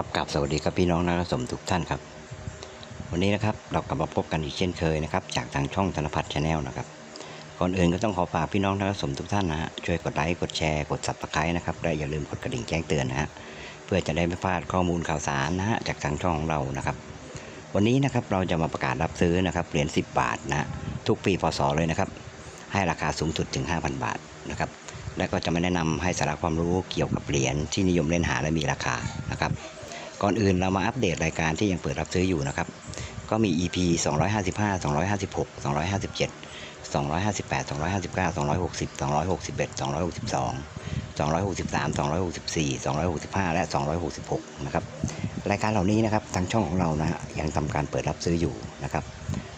ครับกับสวัสดีครับพี่น้องนักสมทุกท่านครับ วันนี้นะครับเรากลับมาพบกันอีกเช่นเคยนะครับ จากทางช่องธนพัฒน์ชาแนลนะครับ ก่อนอื่นก็ต้องขอฝากพี่น้องนักสมทุกท่านนะฮะช่วยกดไลค์กดแชร์กด subscribe นะครับและอย่าลืมกดกระดิ่งแจ้งเตือนนะฮะเพื่อจะได้ไม่พลาดข้อมูลข่าวสารนะฮะจากทางช่องของเรานะครับ วันนี้นะครับเราจะมาประกาศรับซื้อนะครับเหรียญ10 บาทนะทุกปีพศเลยนะครับ ให้ราคาสูงสุดถึง 5,000 บาทนะครับและก็จะมาแนะนำให้สาระความรู้เกี่ยวกับเหรียญที่นิยมเล่นหาและมีราคานะครับ ก่อนอื่นเรามาอัปเดตรายการที่ยังเปิดรับซื้ออยู่นะครับ ก็มี EP 255 256 257 258 259 260 261 262 263 264 265 และ 266 นะครับ รายการเหล่านี้นะครับทางช่องของเรานะยังทำการเปิดรับซื้ออยู่นะครับ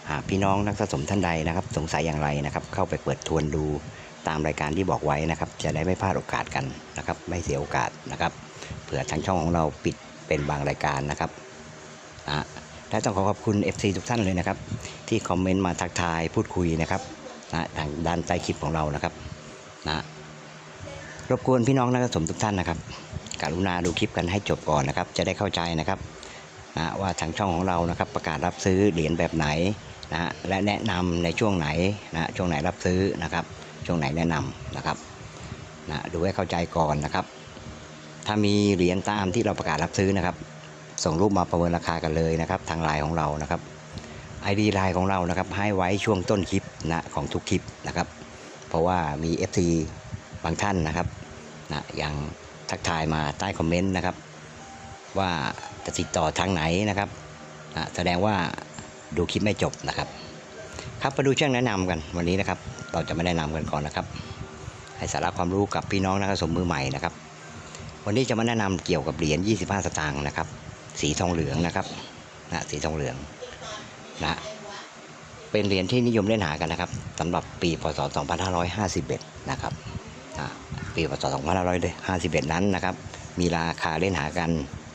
หากพี่น้องนักสะสมท่านใดนะครับ สงสัยอย่างไรนะครับ เข้าไปเปิดทวนดูตามรายการที่บอกไว้นะครับ จะได้ไม่พลาดโอกาสกันนะครับ ไม่เสียโอกาสนะครับ เผื่อทางช่องของเราปิด เป็นบางรายการนะครับนะและต้องขอขอบคุณ FC ทุกท่านเลยนะครับ ที่คอมเมนต์มาทักทายพูดคุยนะครับนะทางด้านใต้คลิปของเรานะครับนะรบกวนพี่น้องนักสะสมทุกท่านนะครับกรุณาดูคลิปกันให้จบก่อนนะครับ จะได้เข้าใจนะครับนะว่าทางช่องของเรานะครับ ประกาศรับซื้อเหรียญแบบไหนนะและแนะนำในช่วงไหนนะช่วงไหนรับซื้อนะครับ ช่วงไหนแนะนำนะครับนะดูให้เข้าใจก่อนนะครับ ถ้ามีเหรียญตามที่เราประกาศรับซื้อนะครับ ส่งรูปมาประเมินราคากันเลยนะครับ ทางไลน์ของเรานะครับ ID ไลน์ของเรานะครับ ให้ไว้ช่วงต้นคลิปนะของทุกคลิปนะครับ เพราะว่ามี FC บางท่านนะครับนะยังทักทายมาใต้คอมเมนต์นะครับ ว่าจะติดต่อทางไหนนะครับนะแสดงว่าดูคลิปไม่จบนะครับ ครับมาดูช่วงแนะนำกันวันนี้นะครับ เราจะไม่แนะนำกันก่อนนะครับ ให้สาระความรู้กับพี่น้องนักสมมือใหม่นะครับ วันนี้จะมาแนะนำเกี่ยวกับเหรียญ 25 สตางค์นะครับ สีทองเหลืองนะครับนะสีทองเหลืองนะเป็นเหรียญที่นิยมเล่นหากันนะครับสำหรับปีพศ 2551 นะครับนะปีพศ 2551 นั้นนะครับ มีราคาเล่นหากัน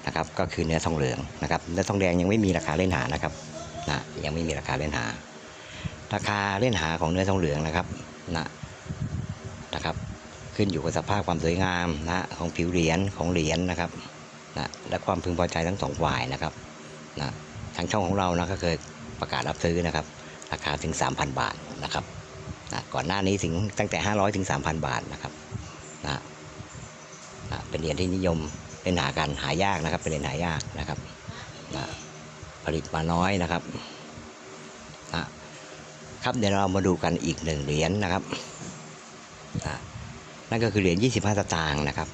นะครับ ก็คือเนื้อทองเหลืองนะครับเนื้อทองแดงยังไม่มีราคาเล่นหานะครับนะยังไม่มีราคาเล่นหา ราคาเล่นหาของเนื้อทองเหลืองนะครับนะนะครับ ขึ้นอยู่กับสภาพความสวยงามนะของผิวเหรียญของเหรียญนะครับนะและความพึงพอใจทั้งสองฝ่ายนะครับนะทางช่องของเรานะก็เคยประกาศรับซื้อนะครับ ราคาถึง 3,000 บาทนะครับนะก่อนหน้านี้ถึงตั้งแต่ 500ถึง3,000 บาทนะครับนะนะเป็นเหรียญที่นิยมเล่นหากันหายากนะครับ เป็นเหรียญหายากนะครับนะผลิตมาน้อยนะครับนะครับเดี๋ยวเรามาดูกันอีกหนึ่งเหรียญนะครับนะ นั่นก็คือเหรียญ25 สตางค์นะครับ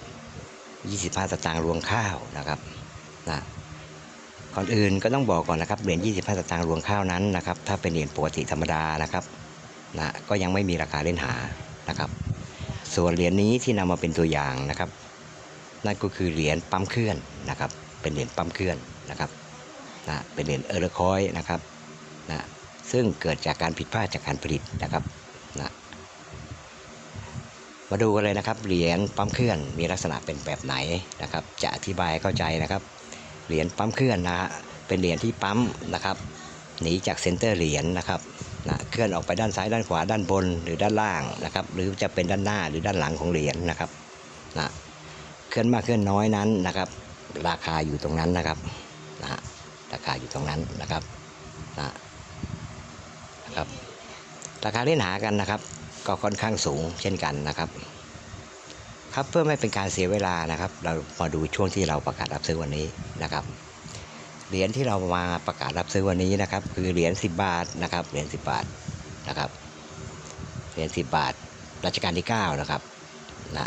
25 สตางค์รวงข้าวนะครับนะก่อนอื่นก็ต้องบอกก่อนนะครับเหรียญ25 สตางค์รวงข้าวนั้นนะครับ ถ้าเป็นเหรียญปกติธรรมดานะครับนะก็ยังไม่มีราคาเล่นหานะครับ ส่วนเหรียญนี้ที่นำมาเป็นตัวอย่างนะครับ นั่นก็คือเหรียญปั๊มเคลื่อนนะครับ เป็นเหรียญปั๊มเคลื่อนนะครับนะเป็นเหรียญเออร์คอยนะครับนะซึ่งเกิดจากการผิดพลาดจากการผลิตนะครับนะ มาดูกันเลยนะครับ เหรียญปั๊มเคลื่อนมีลักษณะเป็นแบบไหนนะครับ จะอธิบายให้เข้าใจนะครับ เหรียญปั๊มเคลื่อนนะฮะเป็นเหรียญที่ปั๊มนะครับหนีจากเซนเตอร์เหรียญนะครับนะเคลื่อนออกไปด้านซ้ายด้านขวาด้านบนหรือด้านล่างนะครับ หรือจะเป็นด้านหน้าหรือด้านหลังของเหรียญนะครับนะเคลื่อนมากเคลื่อนน้อยนั้นนะครับ ราคาอยู่ตรงนั้นนะครับนะราคาอยู่ตรงนั้นนะครับนะครับ ราคาเล่นหากันนะครับ ก็ค่อนข้างสูงเช่นกันนะครับ ครับเพื่อไม่เป็นการเสียเวลานะครับ เรามาดูช่วงที่เราประกาศรับซื้อวันนี้นะครับเหรียญที่เรามาประกาศรับซื้อวันนี้นะครับ คือเหรียญ10 บาทนะครับเหรียญ10 บาทนะครับเหรียญ10 บาทรัชกาลที่ 9 นะครับนะ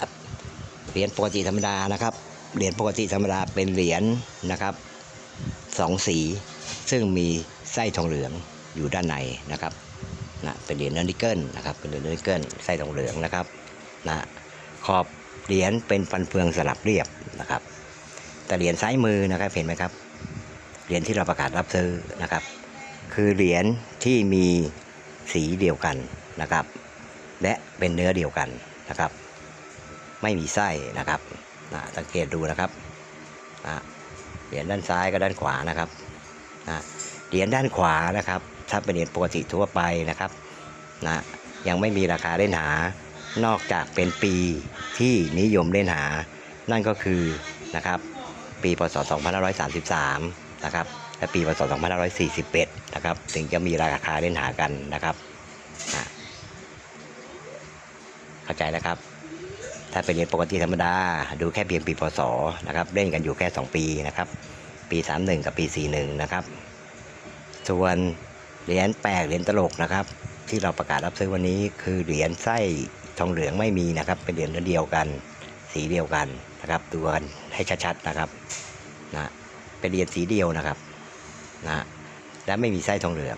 เหรียญปกติธรรมดานะครับเหรียญปกติธรรมดาเป็นเหรียญนะครับสองสี ซึ่งมีไส้ทองเหลืองอยู่ด้านในนะครับ นะเป็นเหรียญเนื้อนิกเกิลนะครับเป็นเหรียญเนื้อนิกเกิลไส้ทองเหลืองนะครับนะขอบเหรียญเป็นฟันเฟืองสลับเรียบนะครับ แต่เหรียญซ้ายมือนะครับเห็นไหมครับเหรียญที่เราประกาศรับซื้อนะครับ คือเหรียญที่มีสีเดียวกันนะครับ และเป็นเนื้อเดียวกันนะครับ ไม่มีไส้นะครับนะสังเกตดูนะครับนะเหรียญด้านซ้ายกับด้านขวานะครับนะ เหรียญด้านขวานะครับ ถ้าเป็นเหรียญปกติทั่วไปนะครับนะยังไม่มีราคาเล่นหานอกจากเป็นปีที่นิยมเล่นหา นั่นก็คือนะครับ ปีพศ 2533 นะครับและปีพศ 2541 นะครับ ถึงจะมีราคาเล่นหากันนะครับอะเข้าใจแล้วครับ ถ้าเป็นเหรียญปกติธรรมดา ดูแค่เพียงปีพศนะครับ เล่นกันอยู่แค่ 2 ปีนะครับ ปี 31 กับปี 41 นะครับ ส่วนเหรียญแปลกเหรียญตลกนะครับ ที่เราประกาศรับซื้อวันนี้คือเหรียญไส้ทองเหลืองไม่มีนะครับ เป็นเหรียญเดียวกัน สีเดียวกันนะครับดูกันให้ชัดๆนะครับนะเป็นเหรียญสีเดียวนะครับนะและไม่มีไส้ทองเหลือง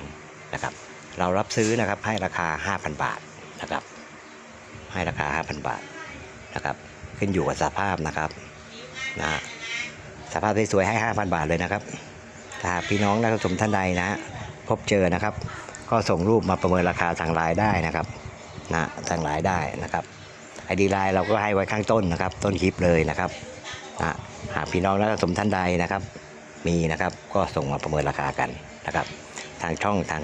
นะครับ เรารับซื้อนะครับให้ราคา 5,000 บาทนะครับ ให้ราคา 5,000 บาทนะครับ ขึ้นอยู่กับสภาพนะครับนะสภาพสวยๆให้ 5,000 บาทเลยนะครับ ถ้าหากพี่น้องนักสะสมท่านใดนะ พบเจอนะครับ ก็ส่งรูปมาประเมินราคาทางไลน์ได้นะครับนะทางไลน์ได้นะครับไอดีไลน์เราก็ให้ไว้ข้างต้นนะครับ ต้นคลิปเลยนะครับนะหากพี่น้องนักสะสมท่านใดนะครับ มีนะครับก็ส่งมาประเมินราคากันนะครับ ทางช่องทาง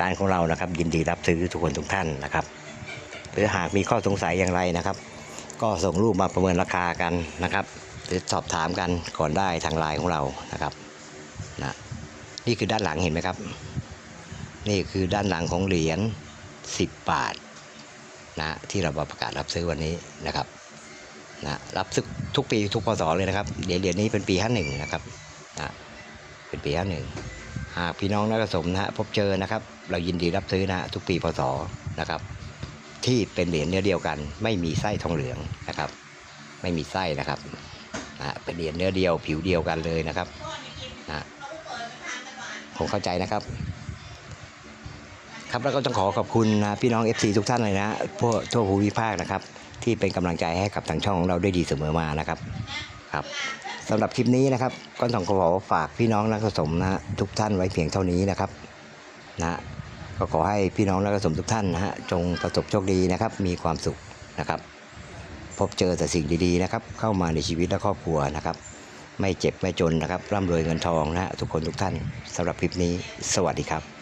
ร้านของเรานะครับ ยินดีรับซื้อทุกคนทุกท่านนะครับ หรือหากมีข้อสงสัยอย่างไรนะครับ ก็ส่งรูปมาประเมินราคากันนะครับ หรือสอบถามกันก่อนได้ทางไลน์ของเรานะครับ นี่คือด้านหลังเห็นไหมครับ นี่คือด้านหลังของเหรียญ10 บาทนะที่เราาประกาศรับซื้อวันนี้นะครับนะรับซื้อทุกปีทุกพศเลยนะครับเหรียญเหรียญนี้เป็นปี 51 นะครับนะเป็นปี 51 หากพี่น้องนักสะสมนะฮะพบเจอนะครับ เรายินดีรับซื้อนะฮะทุกปีพศนะครับ ที่เป็นเหรียญเนื้อเดียวกัน ไม่มีไส้ทองเหลืองนะครับ ไม่มีไส้นะครับนะเป็นเหรียญเนื้อเดียวผิวเดียวกันเลยนะครับนะ ผมเข้าใจนะครับ ครับแล้วก็ต้องขอขอบคุณนะพี่น้อง FC ทุกท่านเลยนะทั่วทั่วภูมิภาคนะครับ ที่เป็นกำลังใจให้กับทางช่องของเราได้ดีเสมอมานะครับครับสำหรับคลิปนี้นะครับ ก็ต้องขอฝากพี่น้องนักสะสมนะฮะทุกท่านไว้เพียงเท่านี้นะครับนะก็ขอให้พี่น้องนักสะสมทุกท่านนะฮะจงประสบโชคดีนะครับ มีความสุขนะครับ พบเจอแต่สิ่งดีๆนะครับ เข้ามาในชีวิตและครอบครัวนะครับ ไม่เจ็บไม่จนนะครับร่ำรวยเงินทองนะฮะทุกคนทุกท่านสำหรับคลิปนี้ สวัสดีครับ